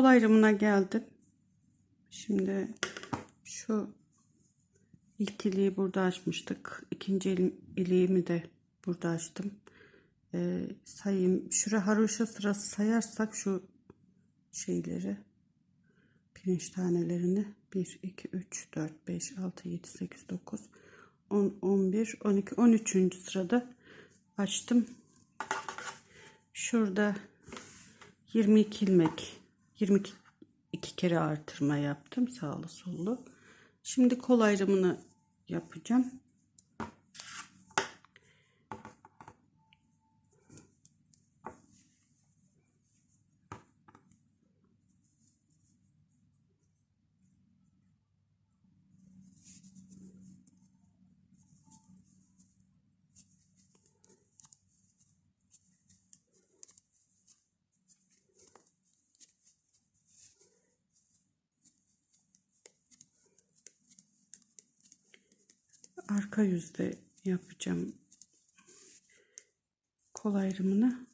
kol ayrımına geldim. Şimdi şu ilk iliği burada açmıştık. İkinci il- iliğimi de burada açtım. Ee, sayayım. Şura haroşa sırası sayarsak şu şeyleri pirinç tanelerini 1, 2, 3, 4, 5, 6, 7, 8, 9, 10, 11, 12, 13. sırada açtım. Şurada 22 ilmek 22 iki kere artırma yaptım sağlı sollu. Şimdi kol ayrımını yapacağım. Arka yüzde yapacağım kol ayrımını.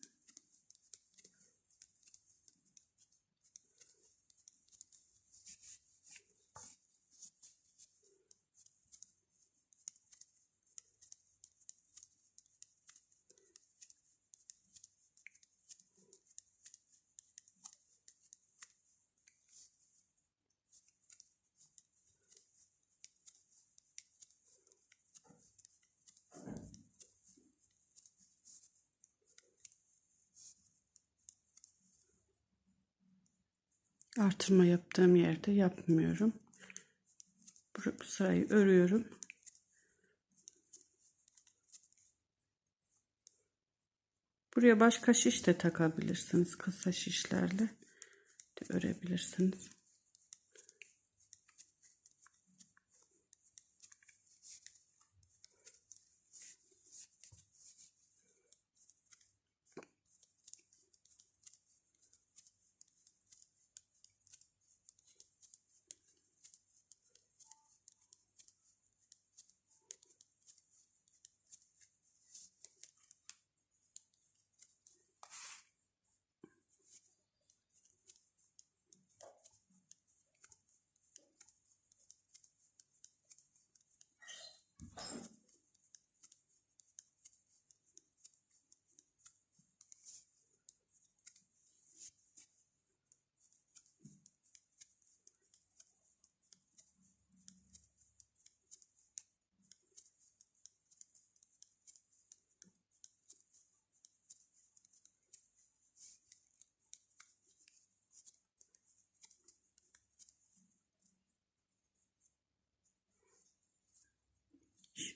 Artırma yaptığım yerde yapmıyorum. Bu sırayı örüyorum. Buraya başka şiş de takabilirsiniz. Kısa şişlerle de örebilirsiniz.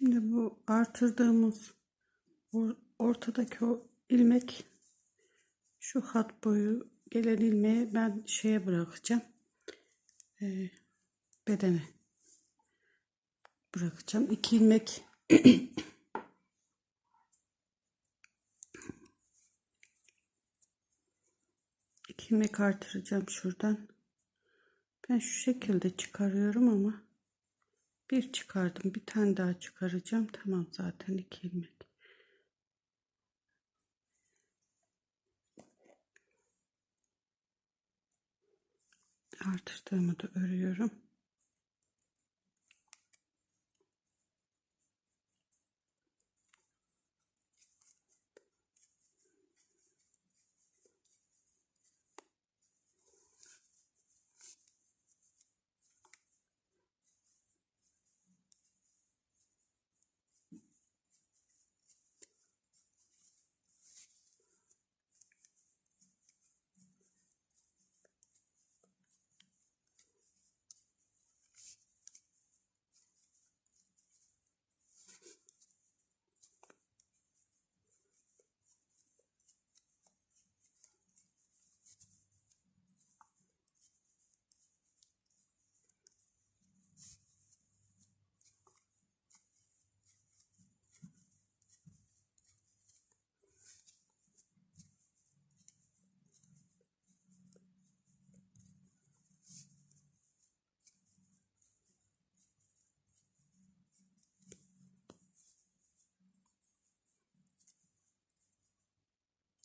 Şimdi bu artırdığımız or- ortadaki o ilmek şu hat boyu gelen ilmeği ben şeye bırakacağım. Ee, bedene bırakacağım. İki ilmek iki ilmek artıracağım şuradan. Ben şu şekilde çıkarıyorum ama bir çıkardım. Bir tane daha çıkaracağım. Tamam zaten iki ilmek. Artırdığımı da örüyorum.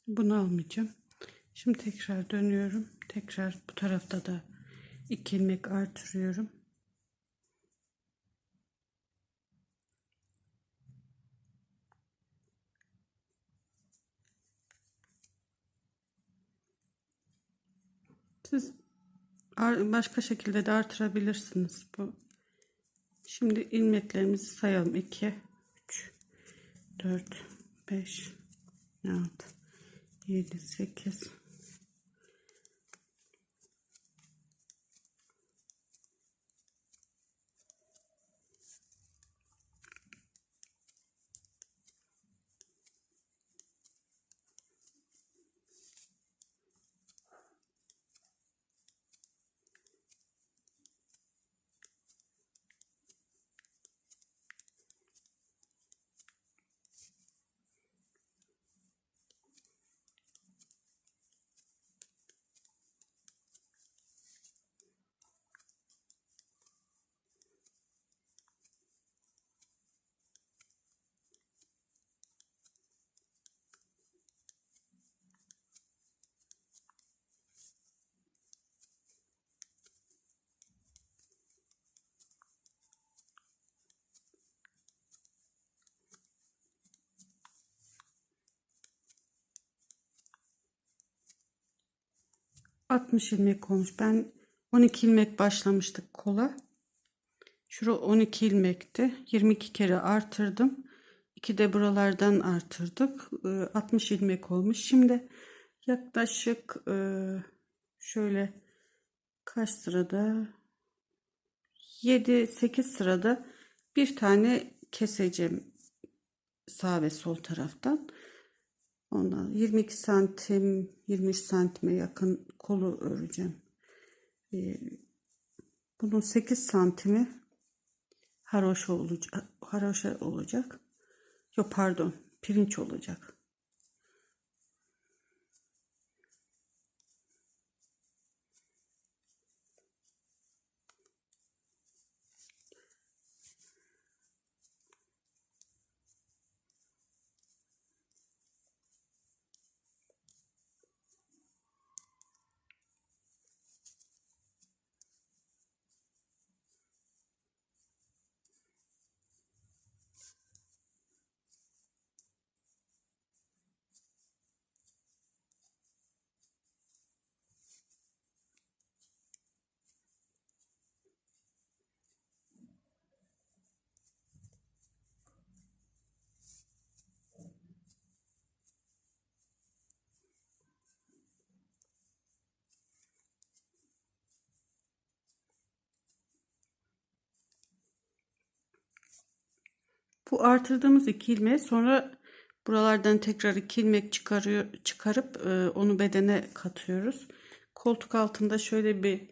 Bunu almayacağım. Şimdi tekrar dönüyorum. Tekrar bu tarafta da iki ilmek artırıyorum. Siz başka şekilde de artırabilirsiniz bu. Şimdi ilmeklerimizi sayalım. 2 3 4 5 6 7 8 60 ilmek olmuş. Ben 12 ilmek başlamıştık kola. Şura 12 ilmekti. 22 kere artırdım. 2 de buralardan artırdık. Ee, 60 ilmek olmuş. Şimdi yaklaşık e, şöyle kaç sırada 7-8 sırada bir tane keseceğim sağ ve sol taraftan. Ondan 22 santim 23 santime yakın kolu öreceğim. Ee, bunun 8 santimi haroşa olacak. Haroşa olacak. Yok pardon pirinç olacak. Bu artırdığımız iki ilmeği sonra buralardan tekrar iki ilmek çıkarıyor, çıkarıp e, onu bedene katıyoruz. Koltuk altında şöyle bir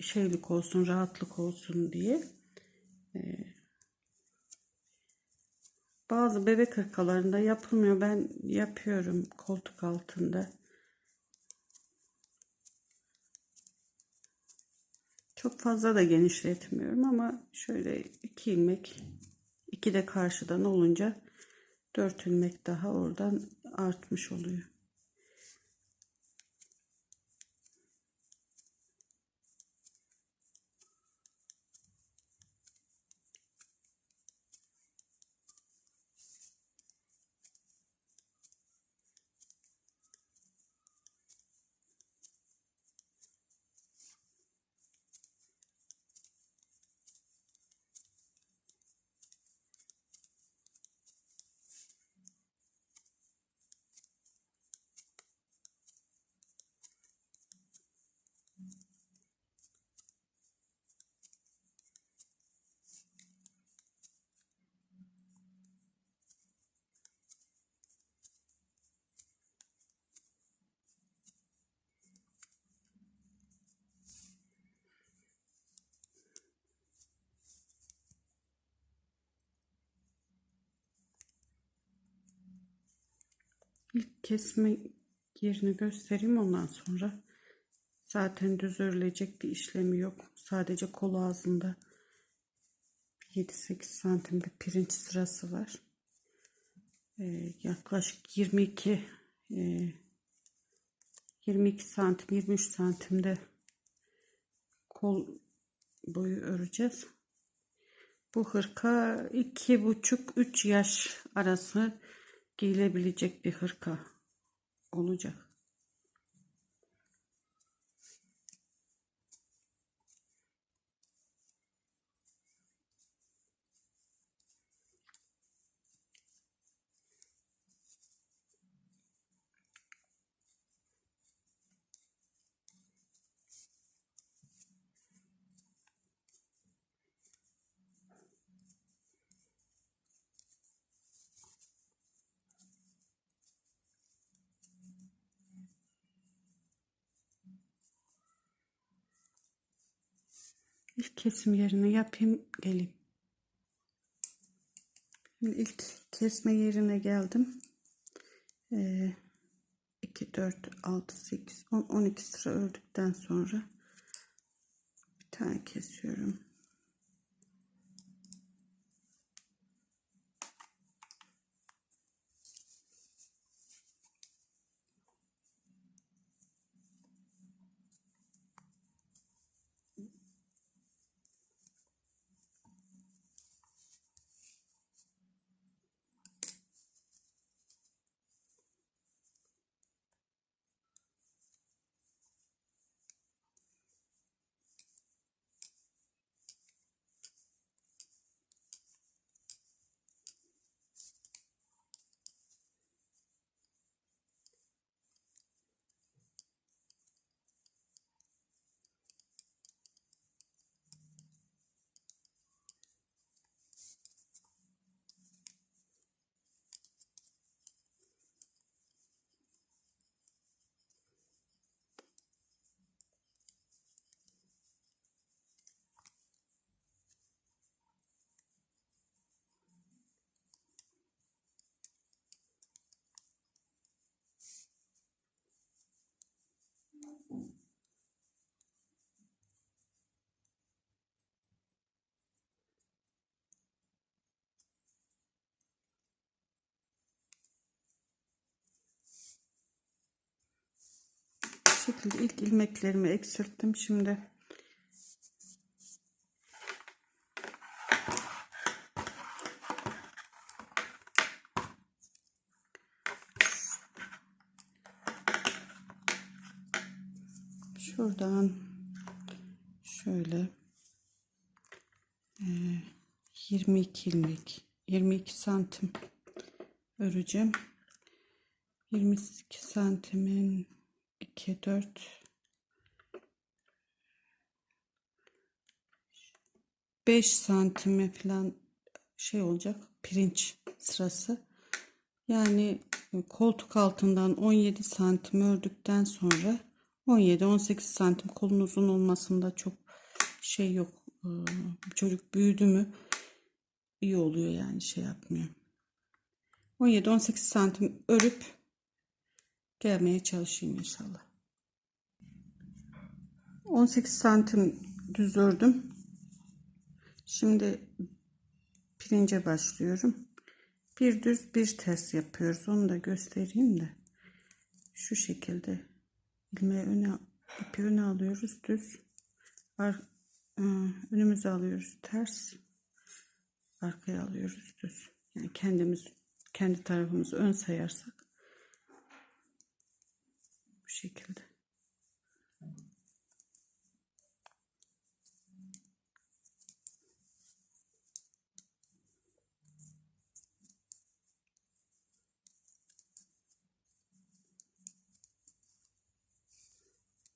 şeylik olsun, rahatlık olsun diye. E, bazı bebek hırkalarında yapılmıyor. Ben yapıyorum koltuk altında. Çok fazla da genişletmiyorum ama şöyle iki ilmek iki de karşıdan olunca 4 ilmek daha oradan artmış oluyor. İlk kesme yerini göstereyim ondan sonra. Zaten düz örülecek bir işlemi yok. Sadece kol ağzında 7-8 santim bir pirinç sırası var. Ee, yaklaşık 22 e, 22 santim 23 santimde kol boyu öreceğiz. Bu hırka iki buçuk üç yaş arası giyilebilecek bir hırka olacak. İlk kesim yerini yapayım geleyim. Şimdi ilk kesme yerine geldim. Ee, 2, 4, 6, 8, 10, 12 sıra ördükten sonra bir tane kesiyorum. Bu şekilde ilk ilmeklerimi eksilttim. Şimdi şuradan şöyle e, 22 ilmek 22 santim öreceğim 22 santimin 2 4 5 santime falan şey olacak pirinç sırası yani koltuk altından 17 santim ördükten sonra 17-18 santim kolun uzun olmasında çok şey yok. Ee, Çocuk büyüdü mü iyi oluyor yani şey yapmıyor. 17-18 santim örüp gelmeye çalışayım inşallah. 18 santim düz ördüm. Şimdi pirince başlıyorum. Bir düz bir ters yapıyoruz. Onu da göstereyim de. Şu şekilde ilmeği öne ipi öne alıyoruz düz. Ar, ıı, önümüze alıyoruz ters. Arkaya alıyoruz düz. Yani kendimiz kendi tarafımızı ön sayarsak şekilde.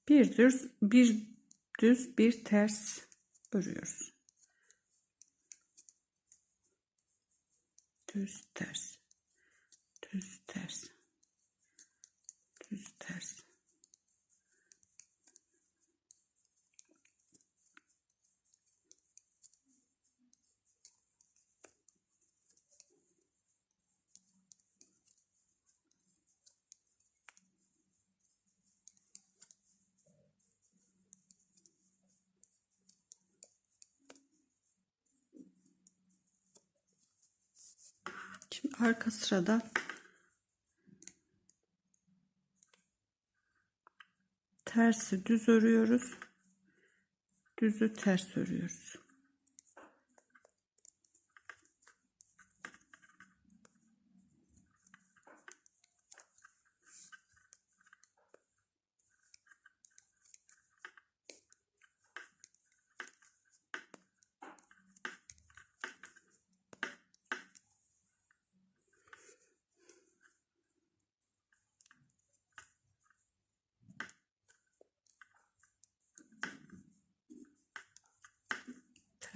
Bir düz, bir düz, bir ters örüyoruz. Düz, ters. Düz, ters. Düz, ters. Şimdi arka sırada tersi düz örüyoruz. Düzü ters örüyoruz.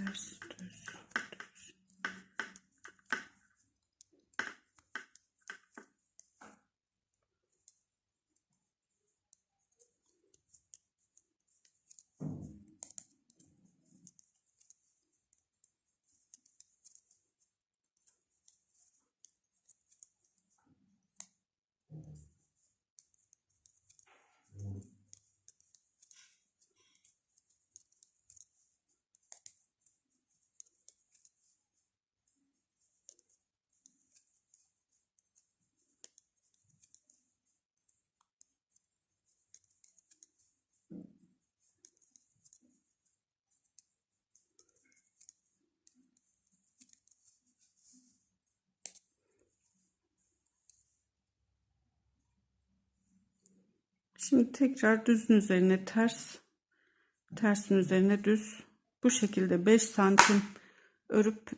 Ters düz. düz. Şimdi tekrar düzün üzerine ters, tersin üzerine düz. Bu şekilde 5 santim örüp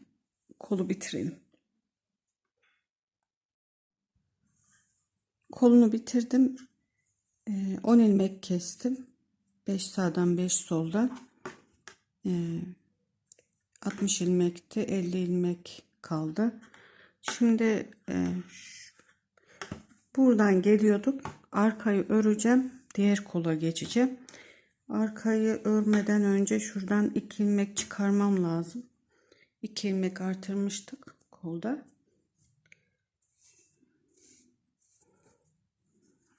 kolu bitirelim. Kolunu bitirdim. Ee, 10 ilmek kestim. 5 sağdan 5 soldan. Ee, 60 ilmekti. 50 ilmek kaldı. Şimdi e, buradan geliyorduk. Arkayı öreceğim. Diğer kola geçeceğim. Arkayı örmeden önce şuradan 2 ilmek çıkarmam lazım. 2 ilmek artırmıştık kolda.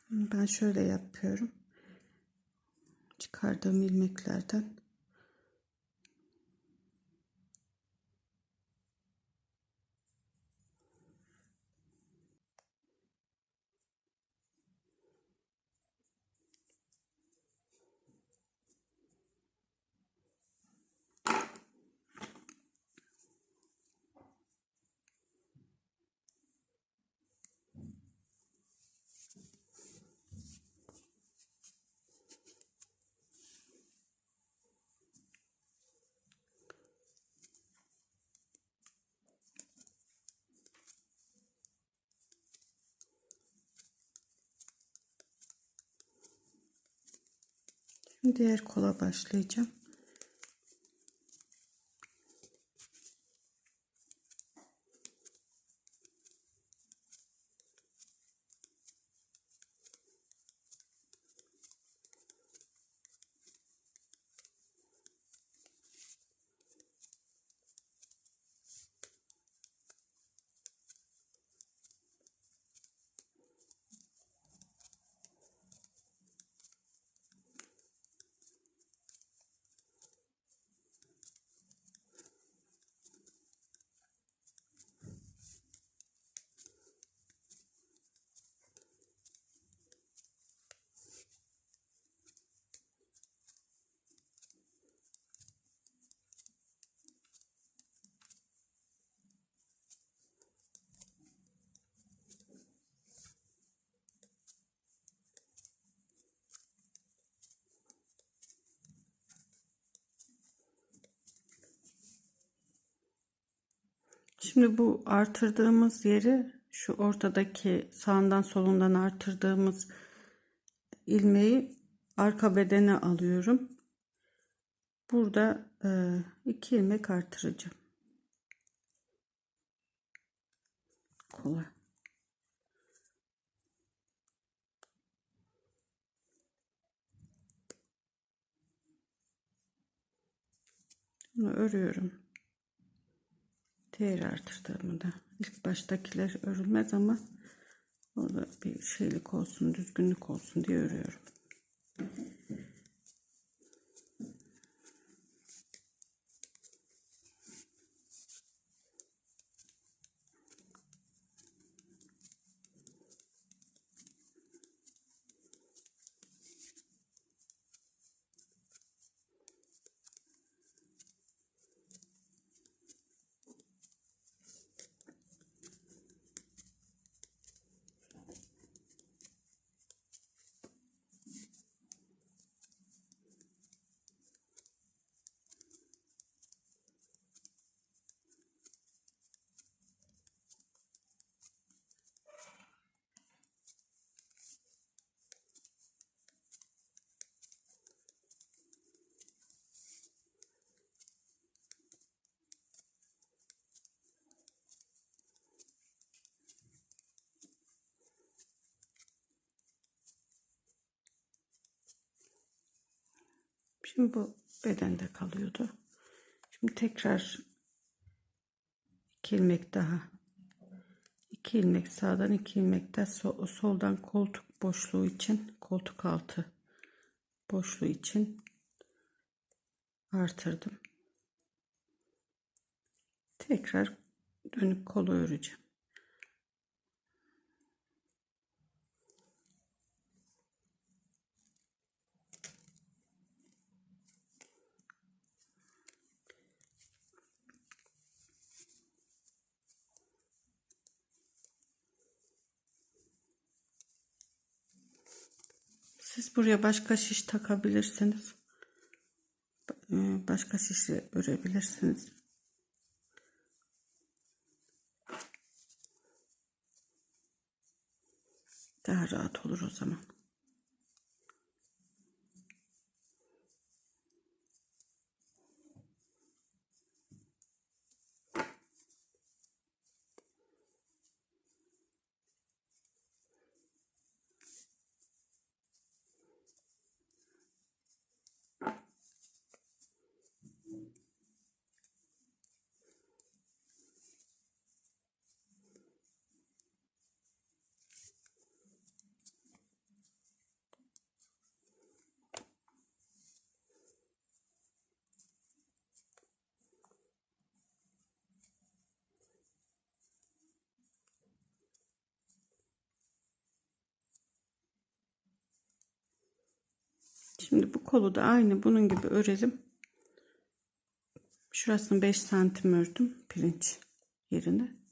Ben şöyle yapıyorum. Çıkardığım ilmeklerden Diğer kola başlayacağım. Şimdi bu artırdığımız yeri şu ortadaki sağından solundan artırdığımız ilmeği arka bedene alıyorum. Burada e, iki ilmek artıracağım. Kolay. Bunu örüyorum. Diğer artırdığımı da ilk baştakiler örülmez ama orada bir şeylik olsun, düzgünlük olsun diye örüyorum. Şimdi bu bedende kalıyordu. Şimdi tekrar iki ilmek daha. İki ilmek sağdan iki ilmek de so- soldan koltuk boşluğu için koltuk altı boşluğu için artırdım. Tekrar dönüp kolu öreceğim. Siz buraya başka şiş takabilirsiniz. Ee, Başka şişle örebilirsiniz. Daha rahat olur o zaman. Şimdi bu kolu da aynı bunun gibi örelim. Şurasını 5 santim ördüm pirinç yerine.